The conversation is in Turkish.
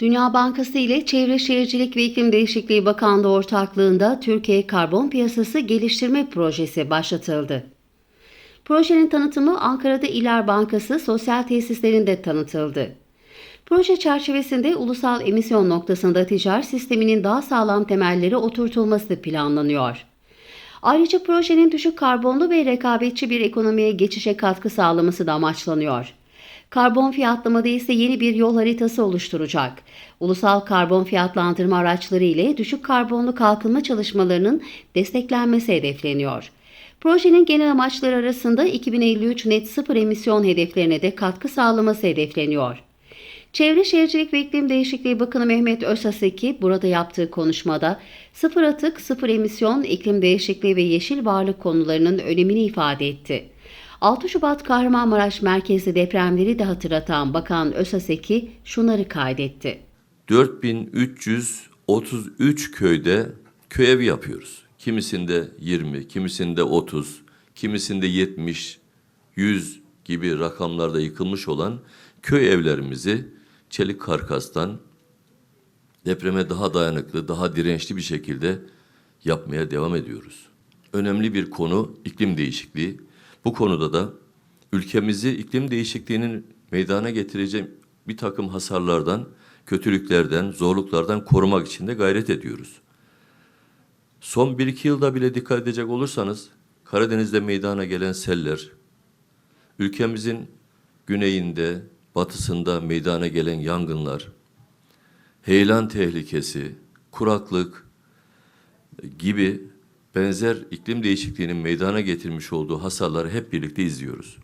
Dünya Bankası ile Çevre Şehircilik ve İklim Değişikliği Bakanlığı ortaklığında Türkiye Karbon Piyasası Geliştirme Projesi başlatıldı. Projenin tanıtımı Ankara'da İler Bankası sosyal tesislerinde tanıtıldı. Proje çerçevesinde ulusal emisyon noktasında ticaret sisteminin daha sağlam temelleri oturtulması planlanıyor. Ayrıca projenin düşük karbonlu ve rekabetçi bir ekonomiye geçişe katkı sağlaması da amaçlanıyor. Karbon fiyatlamada ise yeni bir yol haritası oluşturacak. Ulusal karbon fiyatlandırma araçları ile düşük karbonlu kalkınma çalışmalarının desteklenmesi hedefleniyor. Projenin genel amaçları arasında 2053 net sıfır emisyon hedeflerine de katkı sağlaması hedefleniyor. Çevre Şehircilik ve İklim Değişikliği Bakanı Mehmet Özaseki burada yaptığı konuşmada sıfır atık, sıfır emisyon, iklim değişikliği ve yeşil varlık konularının önemini ifade etti. 6 Şubat Kahramanmaraş merkezli depremleri de hatırlatan Bakan Özaseki şunları kaydetti. 4333 köyde köy evi yapıyoruz. Kimisinde 20, kimisinde 30, kimisinde 70, 100 gibi rakamlarda yıkılmış olan köy evlerimizi çelik karkastan depreme daha dayanıklı, daha dirençli bir şekilde yapmaya devam ediyoruz. Önemli bir konu iklim değişikliği. Bu konuda da ülkemizi iklim değişikliğinin meydana getireceği bir takım hasarlardan, kötülüklerden, zorluklardan korumak için de gayret ediyoruz. Son 1-2 yılda bile dikkat edecek olursanız Karadeniz'de meydana gelen seller, ülkemizin güneyinde, batısında meydana gelen yangınlar, heyelan tehlikesi, kuraklık gibi benzer iklim değişikliğinin meydana getirmiş olduğu hasarları hep birlikte izliyoruz.